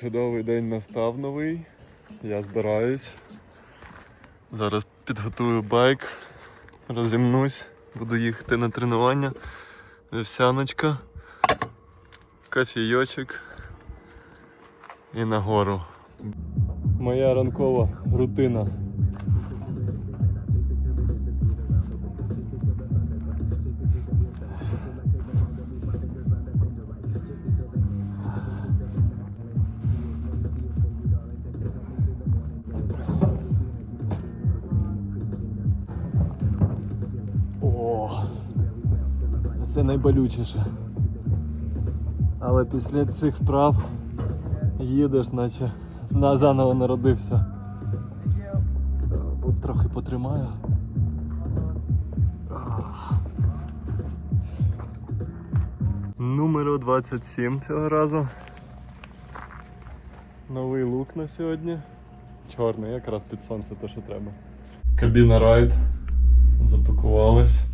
Чудовий день настав новий. Я збираюсь. Зараз підготую байк, розімнусь, буду їхати на тренування. Вівсяночка, кофійочок і нагору. Моя ранкова рутина. Це найболючіше. Але після цих вправ їдеш, наче на заново народився. Трохи потримаю. Номер 27 цього разу. Новий лук на сьогодні. Чорний, якраз під сонце то, що треба. Кабіна райд. Запакувались.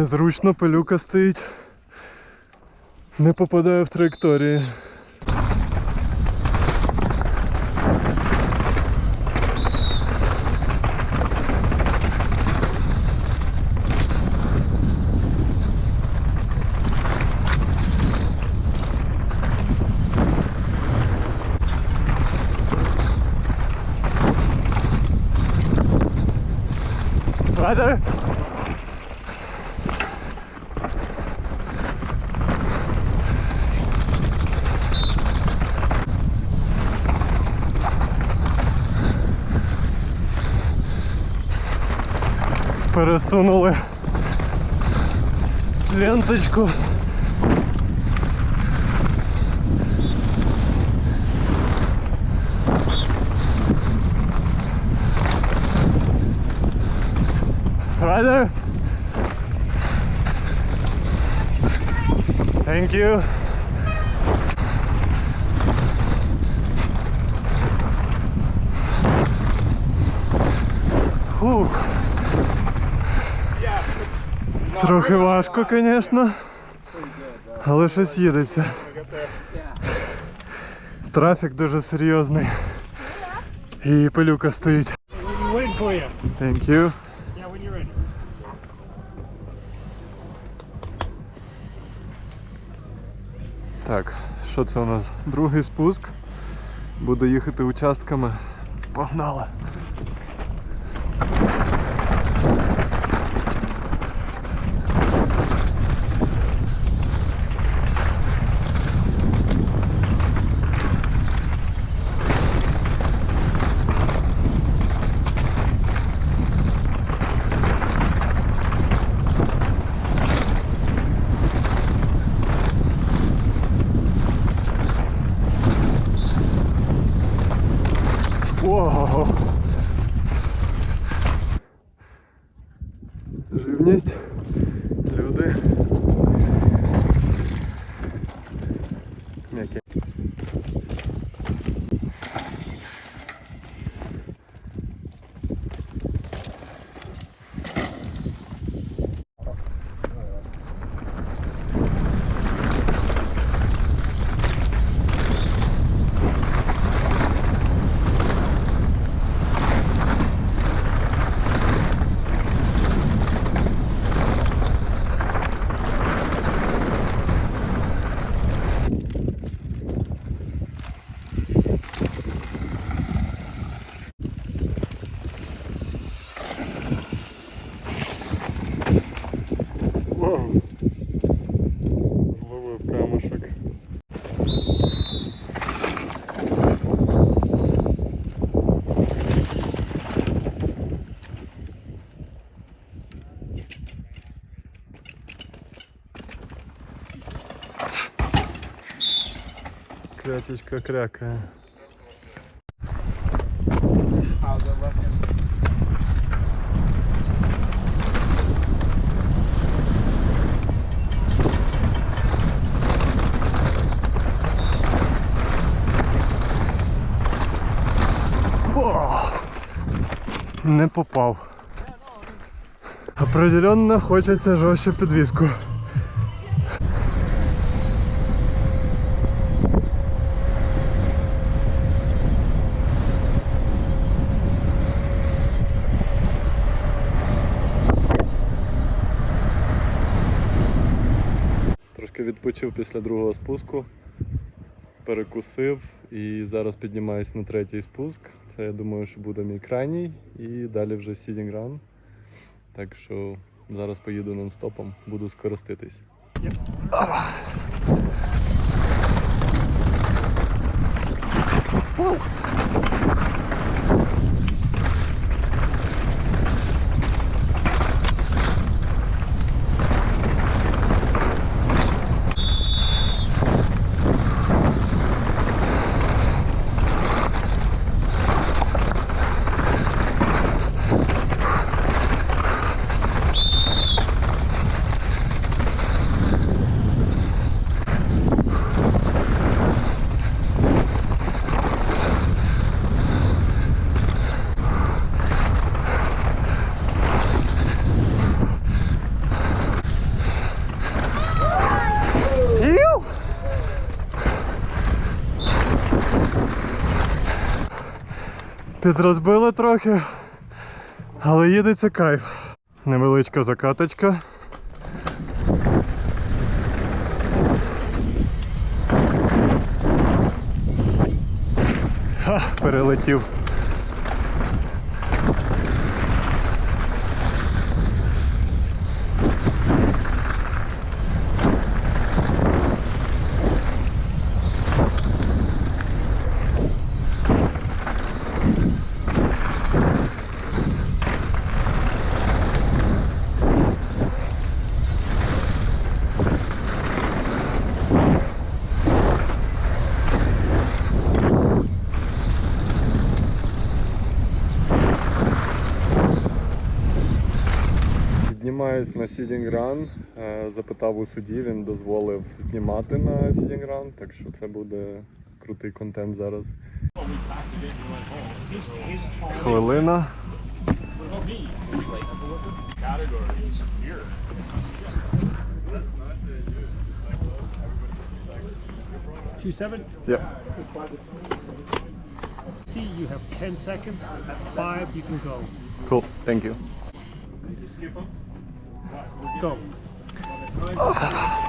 Незручно пилюка стоїть. Не попадає в траєкторії. Brother. Пересунули ленточку. Rider. Thank you. Фух. Трохи важко, звісно. Але щось їдеться. Трафік дуже серйозний. І пилюка стоїть. Thank. Так, що це у нас? Другий спуск. Буду їхати участками. Погнали! Птічка крякає. Не попав. Определенно хочеться жорстче підвіску. Трошки відпочив після другого спуску, перекусив і зараз піднімаюсь на третій спуск. Це я думаю, що буде мій крайній і далі вже сідінг ран. Так що зараз поїду нон-стопом, буду скороститись. Підрозбили трохи, але їдеться кайф. Невеличка закаточка. Ха, перелетів. Піднімаюсь на Сідінг Run. Е, Запитав у суді, він дозволив знімати на Сідінг Run, так що це буде крутий контент зараз. Хвилина. Two seven. Yeah. You have ten seconds. At five, you can go. Cool. Thank you. Go. О!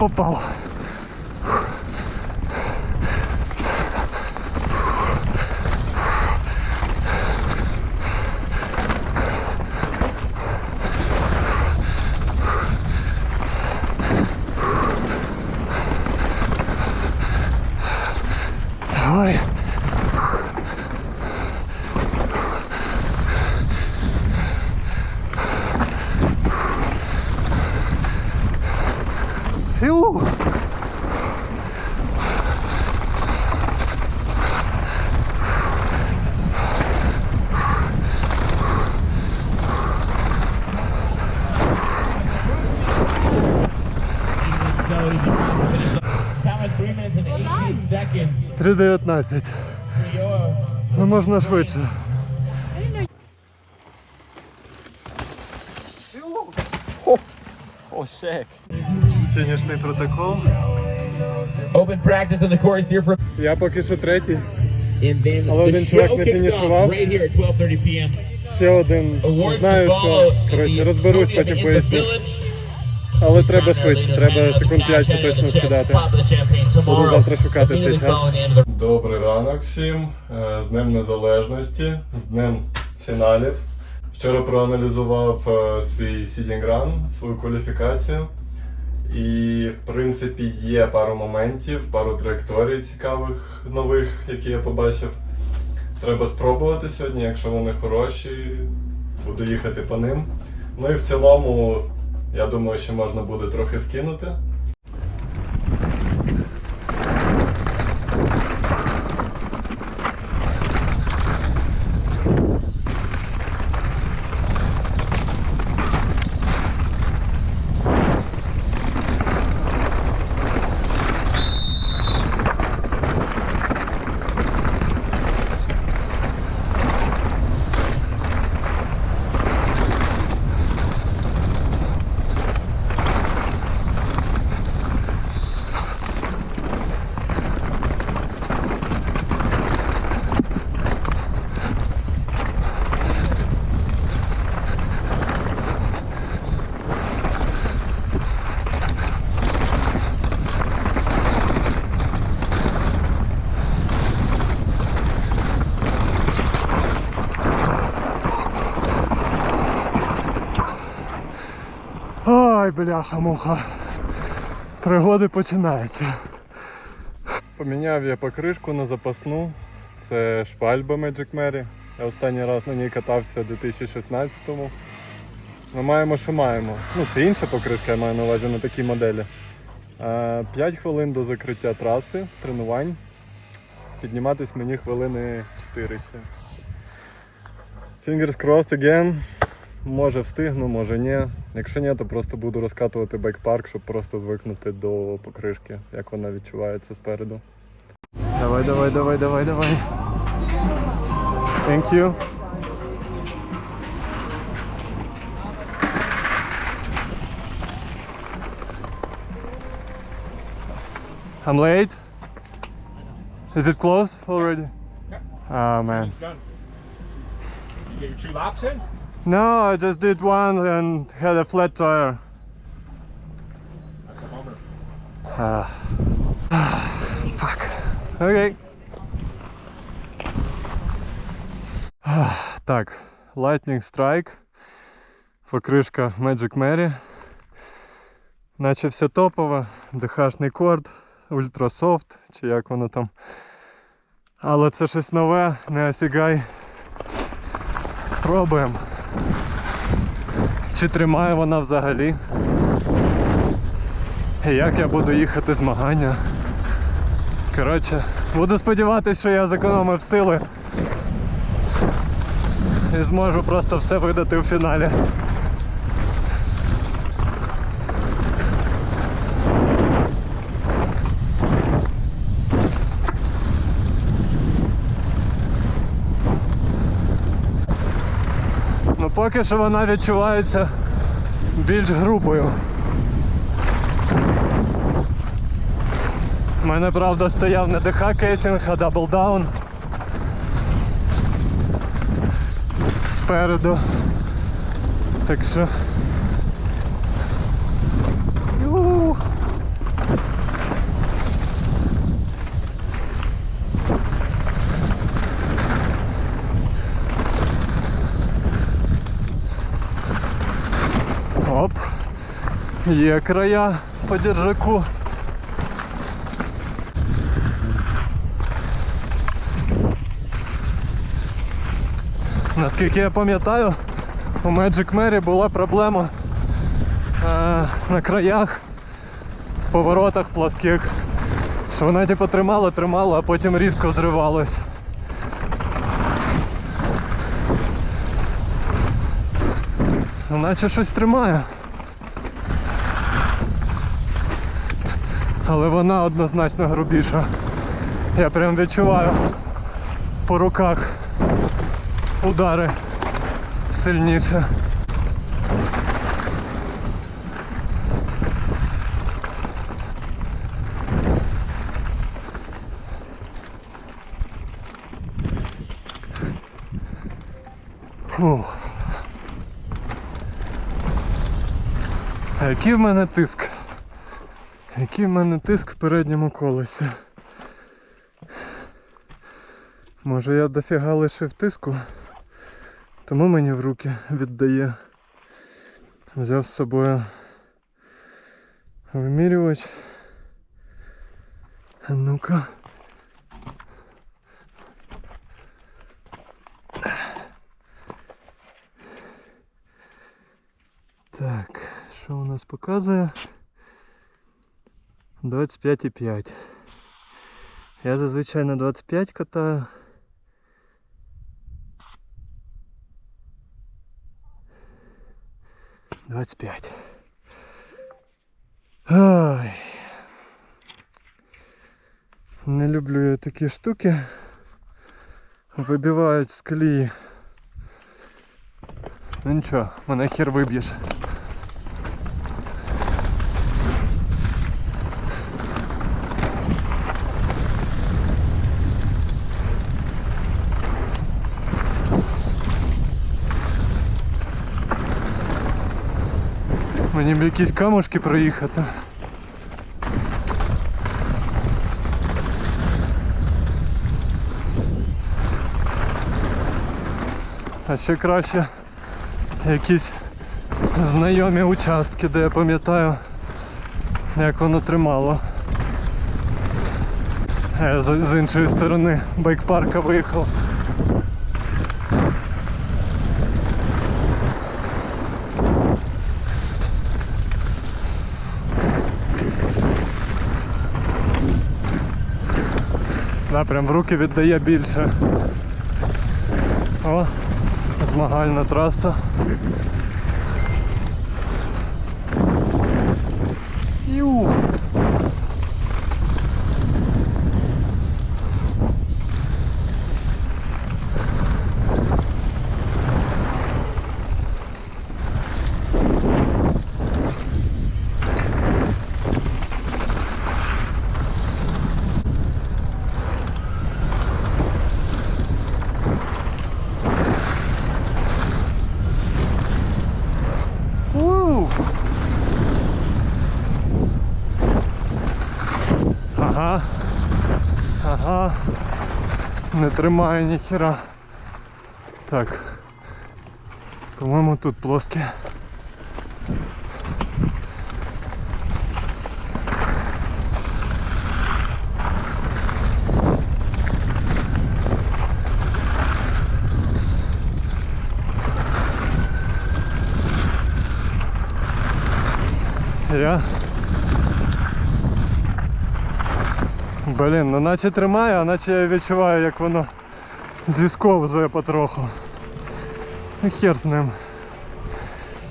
Не 3.19. for your Ну можна швидше. Oh. Фінішний протокол. open practice on the course here from Я поки що третій. and then Але the один чувак show не kicks фінішував. off right here at 12:30 p.m. Ще один. Awards Знаю, що follow коротше in the розберусь, потім in the поясню. village. Але треба швидше, треба секунд 5 точно скидати. Буду завтра шукати цей час. Добрий ранок всім. Е, З Днем Незалежності, з Днем фіналів. Вчора проаналізував е, свій сідінг ран, свою кваліфікацію. І, в принципі, є пару моментів, пару траєкторій цікавих нових, які я побачив. Треба спробувати сьогодні, якщо вони хороші, буду їхати по ним. Ну і в цілому, я думаю, що можна буде трохи скинути. Бляха-муха. Пригоди починаються. Поміняв я покришку на запасну. Це швальба Magic Mary. Я останній раз на ній катався у 2016-му. Ми маємо, що маємо. Ну, це інша покришка, я маю на увазі на такій моделі. 5 хвилин до закриття траси, тренувань. Підніматись мені хвилини 4 ще. Fingers crossed again. Може встигну, може ні. Якщо ні, то просто буду розкатувати байкпарк, щоб просто звикнути до покришки, як вона відчувається спереду. Давай, давай, давай, давай, давай. Thank you. I'm late. Is it close already? Oh man. You get your two laps in? No, I just did one and had a flat tire. That's a bummer. Ah. Fuck. Окей. Ah, Так, Lightning Strike. Покришка Magic Mary. Наче все топове. ДХшний корд, ультрасофт, чи як воно там. Але це щось нове, не осягай. Пробуємо. Чи тримає вона взагалі? І як я буду їхати змагання. Коротше, буду сподіватися, що я зекономив сили і зможу просто все видати у фіналі. Ну поки що вона відчувається більш грубою. У мене, правда, стояв не ДХ кейсинг, а даблдаун. Спереду. Так що Є края по держаку. Наскільки я пам'ятаю, у Magic Mary була проблема е, на краях, в поворотах плоских, що вона типу тримала, тримала, а потім різко зривалась. Наче щось тримає. Але вона однозначно грубіша. Я прям відчуваю по руках удари сильніше. Фух. А який в мене тиск? Який в мене тиск в передньому колесі? Може я дофіга лишив тиску, тому мені в руки віддає. Взяв з собою вимірювач. Ну-ка. Так, що у нас показує? 25,5. Я зазвичай на 25 катаю. Двадцять п'ять. Ой. Не люблю я такі штуки. Вибивають з колії. Ну нічого, мене хер виб'єш. Б якісь камушки проїхати. А ще краще якісь знайомі участки, де я пам'ятаю, як воно тримало. Я з, з іншої сторони байк-парка виїхав. Прям в руки віддає більше. О, змагальна траса. Не тримає ніхіра. Так. По-моєму тут плоске. Я. Блін, ну наче тримає, а наче я відчуваю, як воно зісковзує потроху. Ну хер з ним.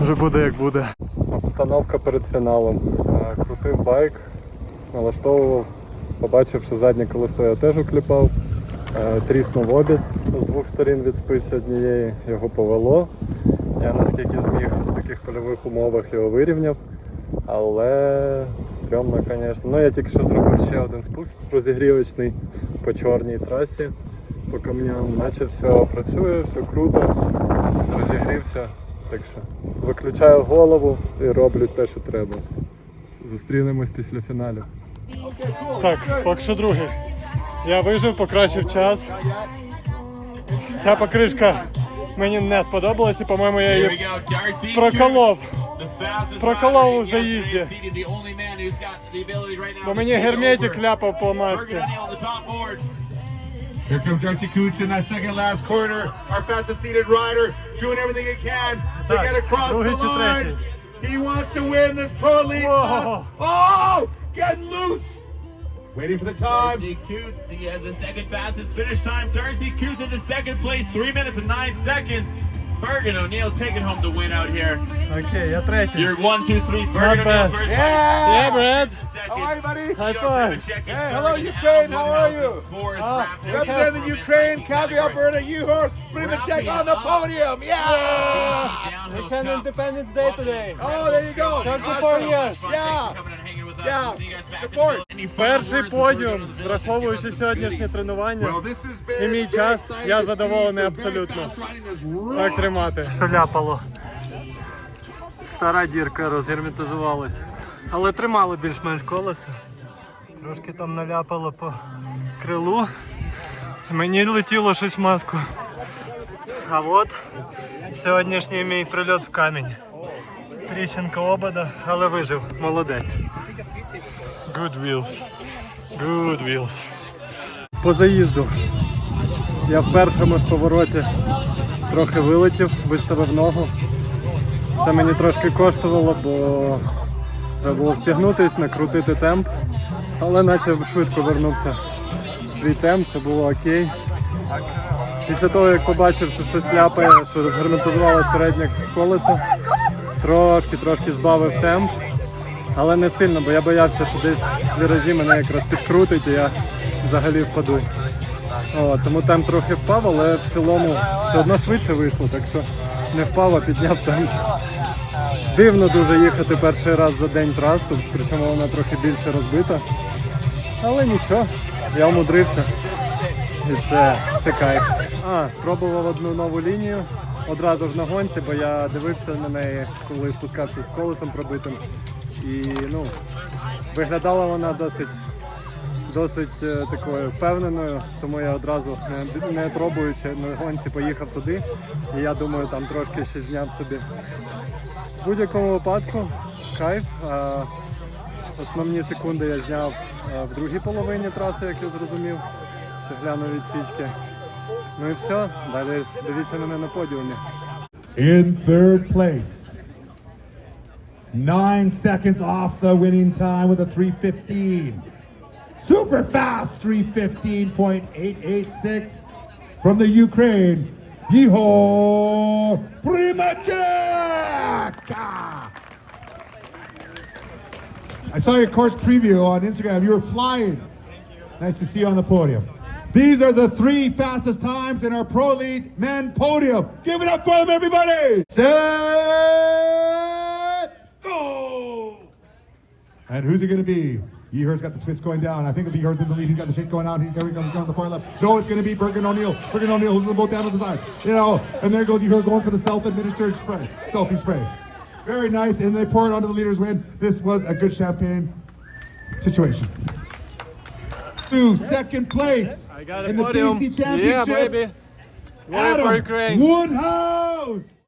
Вже буде як буде. Обстановка перед фіналом. Е, Крутив байк, налаштовував, побачив, що заднє колесо я теж укліпав. Е, Тріснув обід з двох сторін від спиці однієї, його повело. Я наскільки зміг в таких польових умовах його вирівняв. Але стрьомно, звісно. Ну я тільки що зробив ще один спуск розігрівочний по чорній трасі, по камням. Наче все працює, все круто, розігрівся. Так що виключаю голову і роблю те, що треба. Зустрінемось після фіналів. Так, поки що другий. Я вижив, покращив час. Ця покришка мені не сподобалась і, по-моєму, я Here we її go, Darcy. проколов. Cheers. The fastest Проколов у rider yesterday заїзді. seated, the only man who's got the ability right now Бо to мені take герметик over. ляпав по Bergen масці. O'Neill on the top board. Here comes Darcy Coots in that second last corner. Our fastest seated rider doing everything he can to Так, get across другий the чи line. третій? He wants to win this pro league. Whoa. Oh, getting loose. Waiting for the time. Darcy Coots, he has the second fastest finish time. Darcy Coots into second place, three minutes and nine seconds. Bergen O'Neill taking home the win out here. Окей, я третій. You're one, two, three. Bergen Not O'Neill bad. first Yeah. Yeah, Brad. place. Second. How are you, buddy? High Theodore five. Trevicek and Hey, hello, Bergen Ukraine. Al How are Woodhouse you? in fourth. Ah, Raptor okay. Representing Performance Ukraine, Cycling Calgary, category. Alberta, Uhor, Primacek on the podium. Yeah. Downhill Weekend Cup. Independence Day today. Oh, there you go. 34 Awesome. years. Fun. Thanks Yeah. Перший подіум, враховуючи сьогоднішнє тренування. І мій час, я задоволений абсолютно. Так тримати. Що ляпало. Стара дірка розгерметизувалась. Але тримало більш-менш колесо. Трошки там наляпало по крилу. Мені летіло щось в маску. А от сьогоднішній мій прильот в камінь. Тріщинка обода, але вижив. Молодець. Good wheels. Good wheels. По заїзду. Я в першому ж повороті трохи вилетів, виставив ногу. Це мені трошки коштувало, бо треба було встягнутись, накрутити темп. Але наче швидко вернувся свій темп, все було окей. Після того, як побачив, що щось ляпає, що розгерметизувалось переднє колесо, трошки трошки збавив темп, але не сильно, бо я боявся, що десь в віражі мене якраз підкрутить і я взагалі впаду. О, тому темп трохи впав, але в цілому все одно швидше вийшло, так що не впав, а підняв темп. Дивно дуже їхати перший раз за день трасу, причому вона трохи більше розбита. Але нічого, я умудрився. І це, це кайф. А, спробував одну нову лінію одразу ж на гонці, бо я дивився на неї, коли спускався з колесом пробитим. І ну, виглядала вона досить досить е, такою впевненою, тому я одразу не, пробуючи на гонці поїхав туди. І я думаю, там трошки ще зняв собі. В будь-якому випадку кайф. Основні секунди я зняв е, в другій половині траси, як я зрозумів. Ще гляну відсічки. Ну і все. Далі дивіться мене на подіумі. In third place. Nine seconds off the winning time with a 315. Super fast 315.886 from the Ukraine. Yeho Primacek! I saw your course preview on Instagram. You were flying. Nice to see you on the podium. These are the three fastest times in our Pro League men podium. Give it up for them, everybody! Set, go! And who's it going to be? Yeher's got the twist going down. I think it'll be Yeher's in the lead. He's got the shake going out. He's going on the far left. No, it's going to be Bergen O'Neill. Bergen O'Neill who's the boat down to the side. You know, and there goes Yeher going for the self-administered spray. Selfie spray. Very nice. And they pour it onto the leader's win. This was a good champagne situation. To second place I got in the podium. BC Yeah, Championship. baby. Adam Woodhouse.